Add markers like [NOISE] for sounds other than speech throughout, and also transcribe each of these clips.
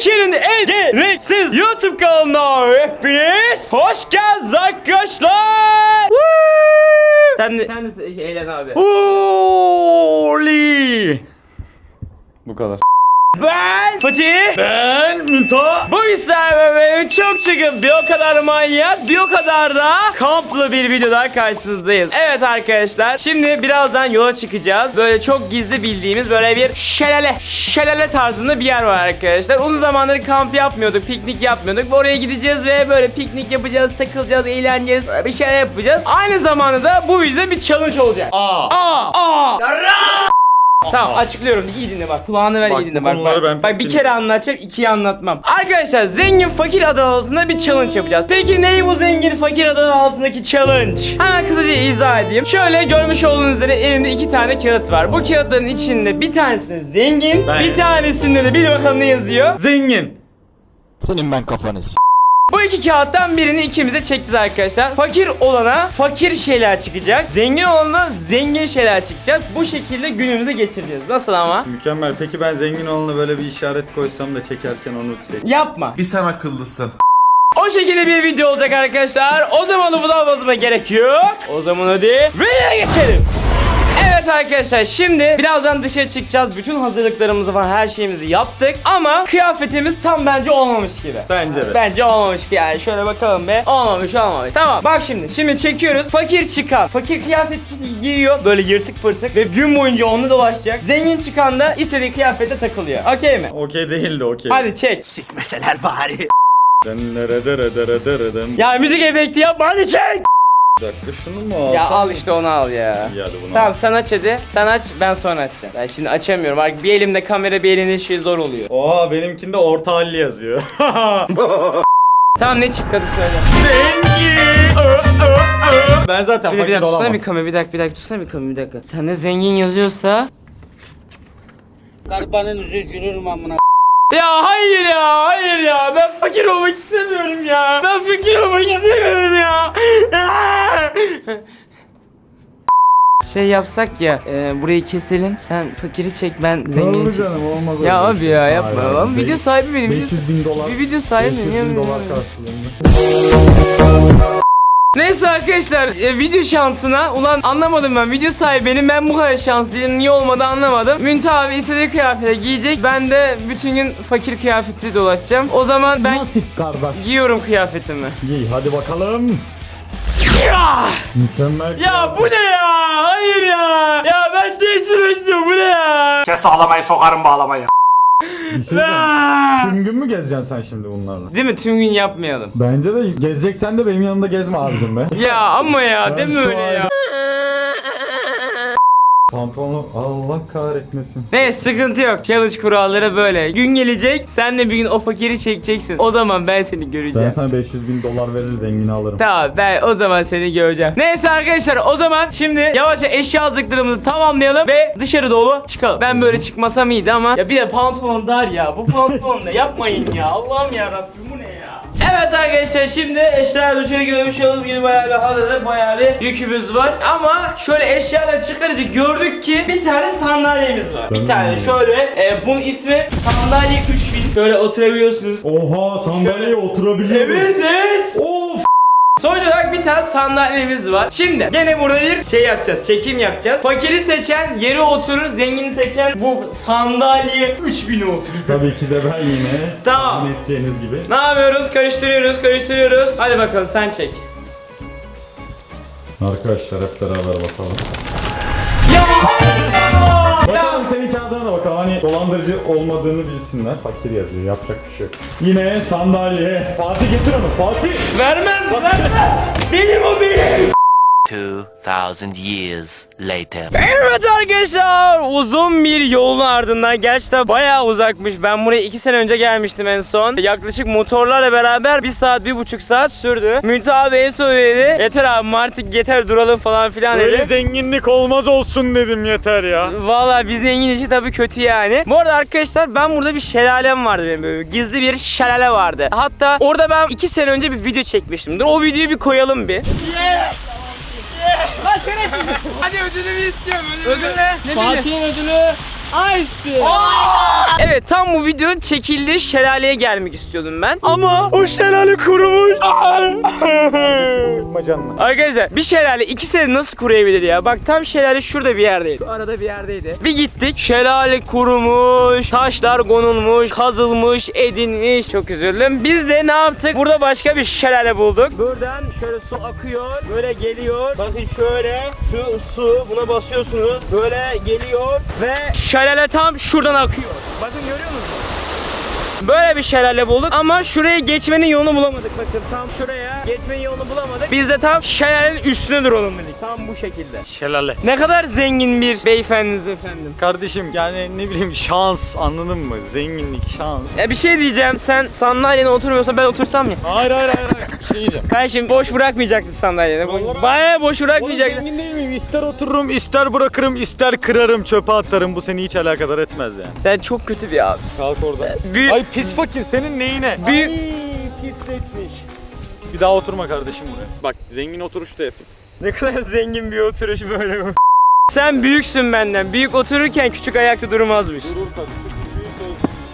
Türkiye'nin en gereksiz YouTube kanalına hepiniz hoş geldiniz arkadaşlar. Woo! Sen de, sen de şey, eğlen abi. Holy. Bu kadar. Ben Fatih. Ben Münta. Bugün sizlerle çok çıkıp bir o kadar manyak bir o kadar da kamplı bir videoda karşınızdayız. Evet arkadaşlar şimdi birazdan yola çıkacağız. Böyle çok gizli bildiğimiz böyle bir şelale şelale tarzında bir yer var arkadaşlar. Uzun zamandır kamp yapmıyorduk, piknik yapmıyorduk. Oraya gideceğiz ve böyle piknik yapacağız, takılacağız, eğleneceğiz, bir şeyler yapacağız. Aynı zamanda da bu videoda bir challenge olacak. Aa. Aa! Aa! Tamam açıklıyorum. İyi dinle bak. Kulağını ver Bak, iyi dinle bu bak. konuları bak, ben bak bir bilmiyorum. kere anlatacağım ikiyi anlatmam. Arkadaşlar zengin fakir adı altında bir challenge yapacağız. Peki ney bu zengin fakir adı altındaki challenge? Hemen kısaca izah edeyim. Şöyle görmüş olduğunuz üzere elimde iki tane kağıt var. Bu kağıtların içinde bir tanesinde zengin Ben- Bir tanesinde de bir bakalım ne yazıyor? Zengin. Senin ben kafanı s- Bu iki kağıttan birini ikimize çekeceğiz arkadaşlar. Fakir olana fakir şeyler çıkacak. Zengin olana zengin şeyler çıkacak. Bu şekilde günümüze geçireceğiz. Nasıl ama? Mükemmel. Peki ben zengin olana böyle bir işaret koysam da çekerken onu seç. Yapma. Bir sen akıllısın. O şekilde bir video olacak arkadaşlar. O zaman daha fazla gerek yok. O zaman hadi videoya geçelim. Evet arkadaşlar şimdi birazdan dışarı çıkacağız. Bütün hazırlıklarımızı falan her şeyimizi yaptık. Ama kıyafetimiz tam bence olmamış gibi. Bence de. Bence olmamış yani şöyle bakalım be. Olmamış olmamış. Tamam bak şimdi. Şimdi çekiyoruz. Fakir çıkan. Fakir kıyafet giyiyor. Böyle yırtık pırtık. Ve gün boyunca onu dolaşacak. Zengin çıkan da istediği kıyafete takılıyor. Okey mi? Okey değildi okey. Hadi çek. Dın Ya müzik efekti yapma hadi çek. Bir dakika şunu mu alsam? Ya al işte onu al ya. İyi hadi bunu Tamam al. sen aç hadi. Sen aç ben sonra açacağım. Ben şimdi açamıyorum. Bak bir elimde kamera bir elimde şey zor oluyor. Oha benimkinde orta halli yazıyor. [LAUGHS] Tamam ne çıktı hadi söyle. ben zaten Bir de bir fakir dakika tutsana olamam. bir kamera bir dakika bir dakika tutsana bir kamera bir dakika. Sen de zengin yazıyorsa. Garibanın yüzü gülür mü amına? Ya hayır ya hayır ya ben fakir olmak istemiyorum ya. Ben fakir olmak istemiyorum ya. [LAUGHS] Şey yapsak ya e, burayı keselim sen fakiri çek ben zengini Olur çek. canım olmaz Ya abi şey. ya yapma. hayır. Lan video sahibi benim. Video, 500 bin dolar. bir video sahibi 500 benim. bin dolar karşılığında. Neyse arkadaşlar e, video şansına ulan anlamadım ben video sahibi benim ben bu kadar şans değilim niye olmadı anlamadım. Münte abi istediği kıyafeti giyecek ben de bütün gün fakir kıyafeti dolaşacağım. O zaman ben Nasip kardeş. giyiyorum kıyafetimi. Giy hadi bakalım. Mükemmel. Ya bu ne ya? Hayır ya. Ya ben gençsin istiyorum bu ne ya? Kes ağlamayı sokarım bağlamayı. Bir şey! Tüm gün mü gezeceksin sen şimdi bunlarla? Değil mi? Tüm gün yapmayalım. Bence de gezeceksen de benim yanımda gezme abicim be. Ya ama ya Ben değil mi şu öyle ya? Pantolonu Allah kahretmesin. Ne sıkıntı yok. Challenge kuralları böyle. Gün gelecek sen de bir gün o fakiri çekeceksin. O zaman ben seni Ben göreceğim. sana 500 bin dolar verir zengini alırım. Tamam ben o zaman seni göreceğim. Neyse arkadaşlar o zaman şimdi yavaşça eşya hazırlıklarımızı tamamlayalım ve dışarı doğru çıkalım. Ben böyle çıkmasam iyiydi ama ya bir de pantolon dar ya. Bu pantolon ne yapmayın ya. Allah'ım ya Rabbim? Evet arkadaşlar şimdi eşyalar dışarı görmüş olduğunuz gibi bayağı bir hazırda bayağı bir yükümüz var. Ama şöyle eşyaları çıkarınca gördük ki bir tane sandalyemiz var. Bir tane şöyle e, bunun ismi sandalye 3000. Böyle oturabiliyorsunuz. Oha sandalyeye oturabiliyorum. Evet evet. Of. Sonuç olarak bir tane sandalyemiz var. Şimdi gene burada bir şey yapacağız. Çekim yapacağız. Fakiri seçen yere oturur. Zengini seçen bu sandalye 3000'e oturur. Tabii ki de ben yine. Tamam. tahmin edeceğiniz gibi. Ne yapıyoruz? Karıştırıyoruz, karıştırıyoruz. Hadi bakalım sen çek. Arkadaşlar hep beraber bakalım. Kağıdına da bakalım. Hani dolandırıcı olmadığını bilsinler. Fakir yazıyor. Yapacak bir şey yok. Yine sandalye. Fatih getir onu. Fatih. vermem, vermem. Benim o benim. 2,000 years later. Evet arkadaşlar uzun bir yolun ardından gerçekten bayağı uzakmış. Ben buraya iki sene önce gelmiştim en son. Yaklaşık motorlarla beraber bir saat bir buçuk saat sürdü. Münte abi en son dedi. Yeter abi artık yeter duralım falan filan Böyle dedi. zenginlik olmaz olsun dedim yeter ya. Valla biz zengin işi tabii kötü yani. Bu arada arkadaşlar ben burada bir şelalem vardı benim böyle gizli bir şelale vardı. Hatta orada ben iki sene önce bir video çekmiştim. Dur o videoyu bir koyalım bir. Lan şerefsiz. Hadi ödülümü istiyorum. Ödül, ne? ne Fatih'in ödülü Evet tam bu videonun çekildiği şelaleye gelmek istiyordum ben. Ama o şelale kurumuş. Arkadaşlar bir şelale iki sene nasıl kuruyabilir ya? Bak tam şelale şurada bir yerdeydi. Şu arada bir yerdeydi. Bir gittik şelale kurumuş, taşlar konulmuş, kazılmış, edinmiş. Çok üzüldüm. Biz de ne yaptık? Burada başka bir şelale bulduk. Buradan şöyle su akıyor, böyle geliyor. Bakın şöyle şu su buna basıyorsunuz. Böyle geliyor ve şelale tam şuradan akıyor. Bakın görüyor musunuz? Böyle bir şelale bulduk ama şuraya geçmenin yolunu bulamadık bakın tam şuraya geçmenin yolunu bulamadık. Biz de tam şelalenin üstüne duralım dedik. Tam bu şekilde. Şelale. Ne kadar zengin bir beyefendiniz efendim. Kardeşim yani ne bileyim şans anladın mı? Zenginlik, şans. Ya bir şey diyeceğim sen sandalyene oturmuyorsan ben otursam ya. Hayır hayır hayır. hayır. Bir şey diyeceğim. Kardeşim boş bırakmayacaktın sandalyeni. Vallahi- Bayağı boş Oğlum bırakmayacaktın. zengin değil miyim? İster otururum, ister bırakırım, ister kırarım, çöpe atarım. Bu seni hiç alakadar etmez yani. Sen çok kötü bir abisin. Kalk oradan. Büyük Ay pis fakir senin neyine? Ay pisletmiş. Bir daha oturma kardeşim buraya. Bak zengin oturuş da yapayım. Ne kadar zengin bir oturuş böyle bu. Sen büyüksün benden. Büyük otururken küçük ayakta durmazmış. Durur tabii.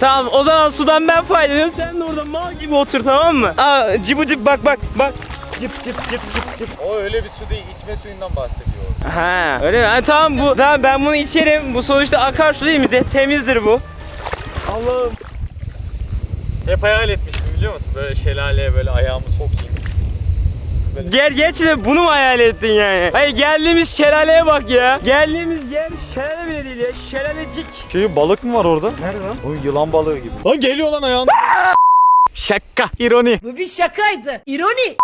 Tamam o zaman sudan ben faydalanıyorum. Sen de orada mal gibi otur tamam mı? Aa cıbı cıp bak bak bak. Cıp cıp cıp cıp cıp. O öyle bir su değil, içme suyundan bahsediyor. Ha öyle mi? Ha, tamam bu. Tamam ben bunu içerim. Bu sonuçta akarsu değil mi? De temizdir bu. Allah'ım. Hep hayal etmiştim biliyor musun? Böyle şelaleye böyle ayağımı sokayım. Gel geç de bunu mu hayal ettin yani? Hayır geldiğimiz şelaleye bak ya. Geldiğimiz yer şelale bile değil ya. Şelalecik. Şey balık mı var orada? Nerede lan? O yılan balığı gibi. Lan geliyor lan ayağına. Şaka, ironi. Bu bir şakaydı. İroni.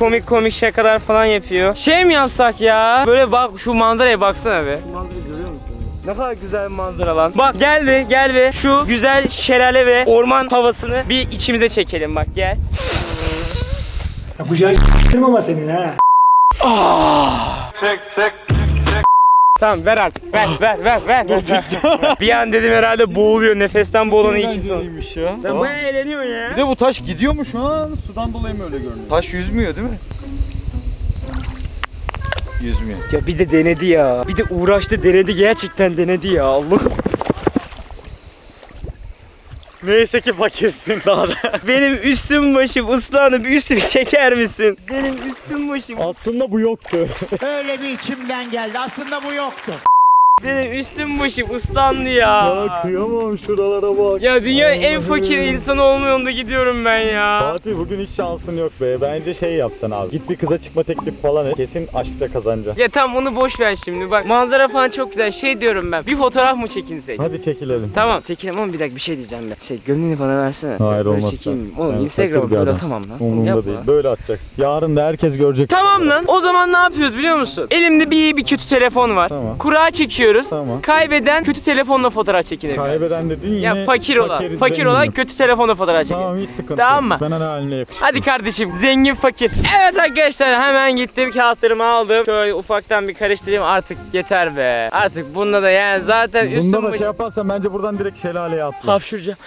Komik komik şakalar falan yapıyor. Şey mi yapsak ya? Böyle bak şu manzaraya baksana be. Şu musun? Ne kadar güzel bir manzara lan. Bak gel bir gel bir şu güzel şelale ve orman havasını bir içimize çekelim bak gel. Yapacağın ama senin ha. Tamam ver artık. Ver ver ver ver. ver, ver. bir an dedim herhalde boğuluyor. Nefesten boğulan iki son. Eğlenceliymiş ya. Bayağı eğleniyorsun ya. Bir de bu taş gidiyor mu şu an? Sudan dolayı mı öyle görünüyor? Taş yüzmüyor değil mi? Yüzmüyor. Ya bir de denedi ya. Bir de uğraştı denedi gerçekten denedi ya. Allah. Neyse ki fakirsin daha da. [LAUGHS] Benim üstüm başım ıslandı. Bir üstümü çeker misin? Benim üstüm başım. Aslında bu yoktu. Öyle bir içimden geldi. Aslında bu yoktu. Benim üstüm başım ıslandı ya. kıyamam şuralara bak. Ya dünyanın en fakir insanı olma yolunda gidiyorum ben ya. Fatih bugün hiç şansın yok be. Bence şey yapsan abi. Git bir kıza çıkma teklifi falan et. Kesin aşkta kazanacaksın. Ya tam onu boş ver şimdi. Bak manzara falan çok güzel. Şey diyorum ben. Bir fotoğraf mı çekinsek? Hadi çekilelim. Tamam çekelim ama bir dakika bir şey diyeceğim ben. Şey gönlünü bana versene. Hayır Böyle olmaz. çekeyim. sen. Oğlum Sen Instagram'a fakir bir böyle adam. atamam lan. Umurumda Yapma. değil. Böyle atacaksın. Yarın da herkes görecek. Tamam lan. O zaman ne yapıyoruz biliyor musun? Elimde bir iyi bir kötü telefon var. Tamam. Kura çekiyoruz. Tamam. Kaybeden kötü telefonla fotoğraf çekilir. Kaybeden dediğin yine Ya fakir olan. fakir, fakir olan kötü telefonla fotoğraf çekilir. Tamam hiç sıkıntı Tamam yok. mı? Sana ne haline yakışır. Hadi kardeşim zengin fakir. Evet arkadaşlar hemen gittim kağıtlarımı aldım. Şöyle ufaktan bir karıştırayım artık yeter be. Artık bunda da yani zaten üstüm Bunda da şey başım yaparsan bence buradan direkt şelaleye atla. hapşuracağım.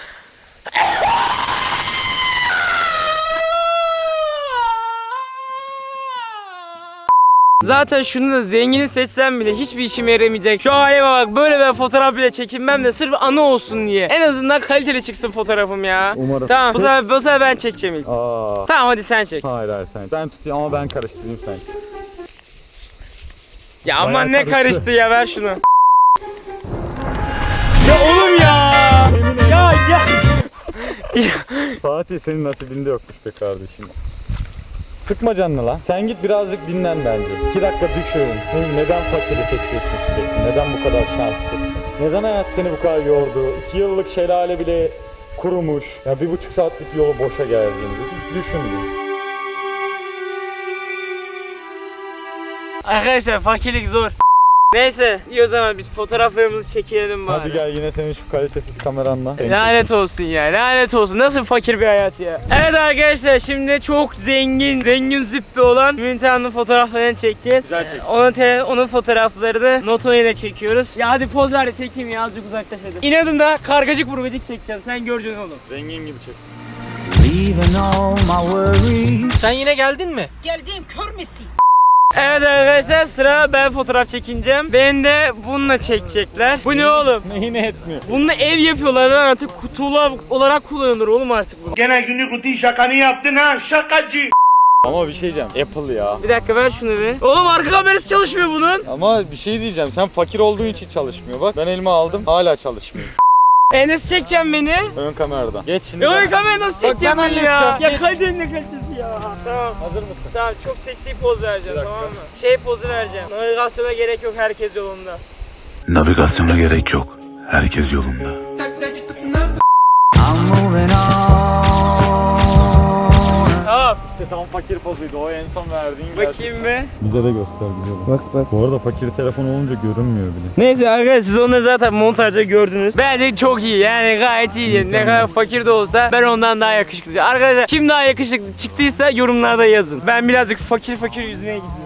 Zaten şunu da zengini seçsem bile hiçbir işime yaramayacak. Şu halime bak böyle ben fotoğraf bile çekinmem de sırf anı olsun diye. En azından kaliteli çıksın fotoğrafım ya. Umarım. Tamam bu sefer, bu sefer ben çekeceğim ilk. Aa. Tamam hadi sen çek. Hayır hayır sen. Ben tutayım ama ben karıştırayım sen. Ya aman Bayağı ne karıştı. karıştı ya ver şunu. ya oğlum ya. Ya ya. Fatih senin nasibinde yokmuş be kardeşim. Sıkma canını lan. Sen git birazcık dinlen bence. İki dakika düşün. Neden fakiri seçiyorsun sürekli? Neden bu kadar şanslısın? Neden hayat seni bu kadar yordu? İki yıllık şelale bile kurumuş. Ya bir buçuk saatlik yolu boşa geldin. Bir Düşün bir. Arkadaşlar fakirlik zor. Neyse iyi o zaman bir fotoğraflarımızı çekelim bari. Hadi gel yine senin şu kalitesiz kameranla. Lanet olsun ya lanet olsun nasıl fakir bir hayat ya. Evet arkadaşlar şimdi çok zengin zengin zippi olan Müntehan'ın fotoğraflarını çekeceğiz. Güzel çek. Onun, te, onun fotoğraflarını Noto ile çekiyoruz. Ya hadi poz ver de çekeyim ya azıcık uzaklaş hadi. İnadında kargacık vurmacık çekeceğim sen göreceksin oğlum. Zengin gibi çek. Geldim kör müsün? Evet arkadaşlar sıra ben fotoğraf çekineceğim. Beni de bununla çekecekler. Bu ne oğlum? Neyine etmiyor? Bununla ev yapıyorlar lan artık kutular olarak kullanılır oğlum artık bu. Gene günlük rutin şakanı yaptın ha şakacı. Ama bir şey diyeceğim. Apple ya. Bir dakika ver şunu bir. Oğlum arka kamerası çalışmıyor bunun. Ama bir şey diyeceğim. Sen fakir olduğun için çalışmıyor. Bak ben elime aldım. Hala çalışmıyor. E nasıl çekeceğim beni? Ön kameradan. Geç şimdi. Yok bak. kamera nasıl Bak çekeceğim ben beni ya? halledeceğim. Ya kaliteli ne kalitesi ya? Tamam. Hazır mısın? Tamam çok seksi poz vereceğim Bir dakika. tamam mı? Şey pozu vereceğim. Navigasyona gerek yok herkes yolunda. Navigasyona gerek yok. Herkes yolunda. Tamam. İşte tam fakir pozuydu. O en son verdiğin. Bakayım bir. Bize de göster bize de. Bak bak. Bu arada fakir telefon olunca görünmüyor bile. Neyse arkadaşlar siz onu zaten montajda gördünüz. Bence çok iyi yani gayet iyi. Ne kadar fakir de olsa ben ondan daha yakışıklı. Arkadaşlar kim daha yakışıklı çıktıysa yorumlarda yazın. Ben birazcık fakir fakir yüzmeye gidiyorum.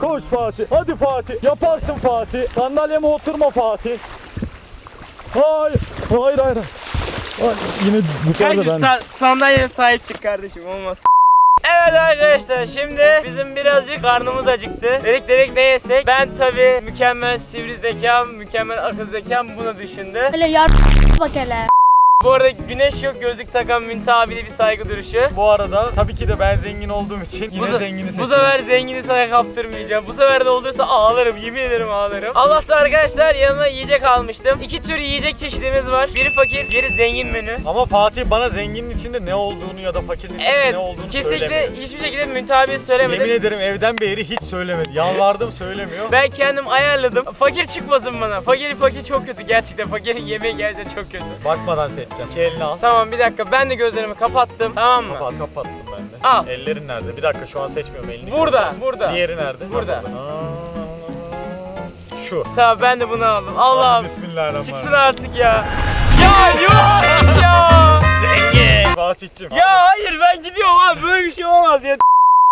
Koş Fatih. Hadi Fatih. Yaparsın Fatih. Sandalyeme oturma Fatih. Hayır. Hayır hayır. Ay, yine bu sefer de Kardeşim ben. sa- sandalyeye sahip çık kardeşim olmaz. Evet arkadaşlar şimdi bizim birazcık karnımız acıktı. Dedik dedik ne yesek? Ben tabi mükemmel sivri zekam, mükemmel akıl zekam bunu düşündü. Hele yar bak hele. Bu arada güneş yok gözlük takan Münte abi de bir saygı duruşu. Bu arada tabii ki de ben zengin olduğum için yine Bu, zengini bu seçiyorum. sefer zengini sana kaptırmayacağım. Bu sefer de olursa ağlarım. Yemin ederim ağlarım. Allah'ta arkadaşlar yanına yiyecek almıştım. İki tür yiyecek çeşidimiz var. Biri fakir, biri zengin menü. Ama Fatih bana zenginin içinde ne olduğunu ya da fakirin içinde Evet, ne olduğunu kesinlikle söylemiyor. hiçbir şekilde Münte abiye söylemedim. Yemin ederim evden beri hiç söylemedi. Yalvardım söylemiyor. Ben kendim ayarladım. Fakir çıkmasın bana. Fakir fakir çok kötü gerçekten. Fakirin yemeği gerçekten çok kötü. Bakmadan İki elini al. Tamam bir dakika ben de gözlerimi kapattım. Tamam mı? Kapat, kapattım ben de. Al. Ellerin nerede? Bir dakika şu an seçmiyorum elini. Burada, burada. Diğeri nerede? Burada. Aa, Şu. Tamam ben de bunu aldım. Allah'ım. Bismillahirrahmanirrahim. Çıksın artık ya. Ya yok artık ya. Fatih'cim. Ya hayır ben gidiyorum abi böyle bir şey olmaz ya.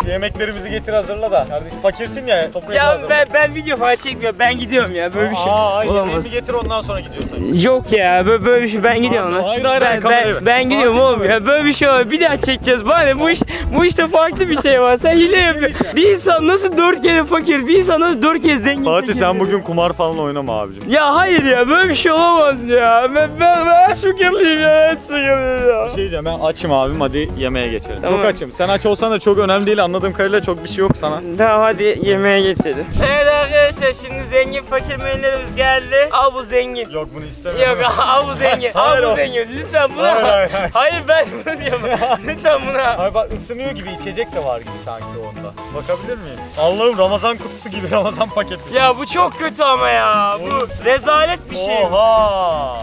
Yemeklerimizi getir hazırla da. Kardeşim fakirsin ya. Topu Ya hazırla. ben ben video falan çekmiyorum. Ben gidiyorum ya. Böyle bir şey Aa, olamaz. yemeğimi getir ondan sonra gidiyorsun. Yok ya böyle, böyle bir şey ben gidiyorum lan. Hayır, hayır, hayır, ben, ben, ben gidiyorum oğlum ya. Böyle bir şey var. Bir daha çekeceğiz. Bari bu iş bu işte farklı bir şey var. Sen hile yapıyorsun. Bir insan nasıl dört kere fakir, bir insan nasıl dört kez zengin? Fatih çekebilir? sen bugün kumar falan oynama abicim. Ya hayır ya böyle bir şey olamaz ya. Ben ben ben sıkıntılıyım ya. Sıkıntılıyım ya. Bir şey diyeceğim ben açım abim hadi yemeğe geçelim. Tamam. Çok açım. Sen aç olsan da çok önemli değil anladığım kadarıyla çok bir şey yok sana. Tamam hadi yemeğe geçelim. Evet arkadaşlar şimdi zengin fakir menülerimiz geldi. Al bu zengin. Yok bunu istemiyorum. Yok [LAUGHS] al bu zengin. al Hayır bu o. zengin. Lütfen bunu Hayır, hayır, hayır. Hayır ben [LAUGHS] bunu diyorum. Lütfen bunu al. Ay bak ısınıyor gibi içecek de var gibi sanki onda. Bakabilir miyim? Allah'ım Ramazan kutusu gibi [LAUGHS] Ramazan paketi. Ya bu çok kötü ama ya. Bu rezalet bir şey. Oha!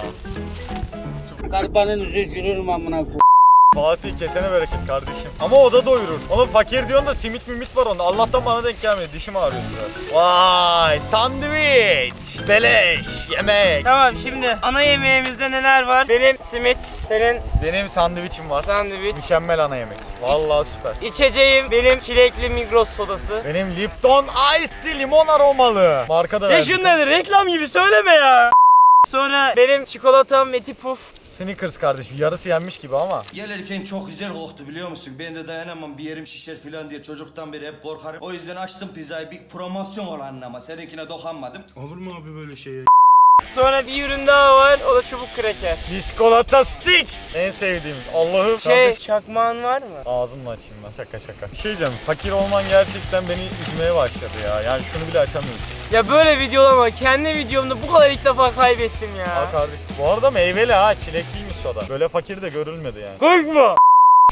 Karpanın yüzü gülür amına Fatih kesene bereket kardeşim. Ama o da doyurur. Oğlum fakir diyorsun da simit mimit var onda. Allah'tan bana denk gelmedi. Dişim ağrıyor biraz. Vay sandviç, beleş, yemek. Tamam şimdi ana yemeğimizde neler var? Benim simit, senin Benim sandviçim var. sandviç. Mükemmel ana yemek. Vallahi süper. İçeceğim benim çilekli Migros sodası. Benim Lipton Ice Tea limon aromalı. Marka da Ya verdim. şunları reklam gibi söyleme ya. Sonra benim çikolatam Meti Puf. Snickers kardeşim. Yarısı yenmiş gibi ama. Gelirken çok güzel koktu biliyor musun? Ben de dayanamam bir yerim şişer filan diye çocuktan beri hep korkarım. O yüzden açtım pizzayı bir promosyon olan ama seninkine dokunmadım. Olur mu abi böyle şey ya? Sonra bir ürün daha var o da çubuk kraker. Biskolata Sticks. En sevdiğimiz. Allah'ım. Şey Kardeş- çakmağın var mı? Ağzımla açayım ben. Şaka şaka. Bir şey diyeceğim. Fakir olman gerçekten beni üzmeye başladı ya. Yani şunu bile açamıyorum. Ya böyle video ama kendi videomda bu kadar ilk defa kaybettim ya. Ha kardeşim. Bu arada meyveli ha. Çilekliymiş soda. Böyle fakir de görülmedi yani. Korkma.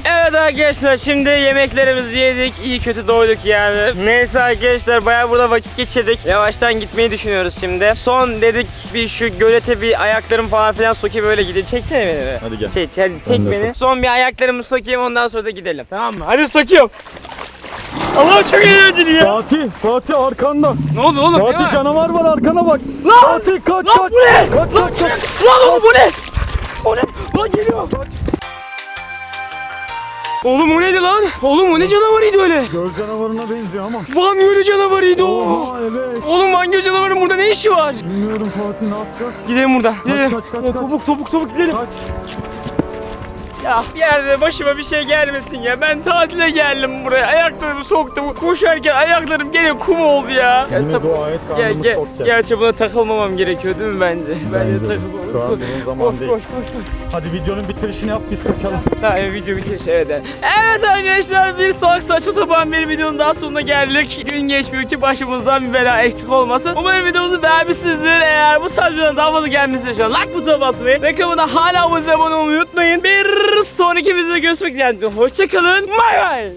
Evet arkadaşlar şimdi yemeklerimizi yedik. iyi kötü doyduk yani. Neyse arkadaşlar bayağı burada vakit geçirdik. Yavaştan gitmeyi düşünüyoruz şimdi. Son dedik bir şu gölete bir ayaklarım falan filan sokayım öyle gidelim. Çeksene beni be. Hadi gel. Çek, çek, çek de beni. Son bir ayaklarımı sokayım ondan sonra da gidelim. Tamam mı? Hadi sokuyorum. Allah çok eğlenceli ya. Fatih, Fatih arkanda. Ne oldu oğlum? Ne Fatih var? canavar var arkana bak. Lan! Fatih kaç Lan kaç. bu ne? Kaç Lan kaç kaç. Lan oğlum bu ne? O ne? Lan geliyor. Oğlum o neydi lan? Oğlum o ne canavarıydı öyle? Göl canavarına benziyor ama. Van Gölü canavarıydı o. Oha evet. Oğlum Van Gölü canavarının burada ne işi var? Bilmiyorum Fatih ne yapacağız? Gidelim buradan. Gidelim. kaç, kaç, kaç. Topuk topuk topuk gidelim. Kaç. Ya bir yerde başıma bir şey gelmesin ya. Ben tatile geldim buraya. Ayaklarımı soktum. Koşarken ayaklarım gene kum oldu ya. ya Yine dua et Ge- karnımız ge- tok gel. gerçi buna takılmamam gerekiyor değil mi bence? Bence, Bence de. takılmamam. Şu an bunun zamanı koş, değil. koş, koş, koş. Hadi videonun bitirişini yap biz kaçalım. Ha evet, video bitiş evet. evet. Evet arkadaşlar bir salak saçma sapan bir videonun daha sonuna geldik. Gün geçmiyor ki başımızdan bir bela eksik olmasın. Umarım videomuzu beğenmişsinizdir. Eğer bu tarz videoların daha fazla gelmesini istiyorsanız like butonuna basmayı ve kanalına hala abone olmayı unutmayın. Bir sonraki videoda görüşmek dileğiyle. Hoşçakalın. Bay bay.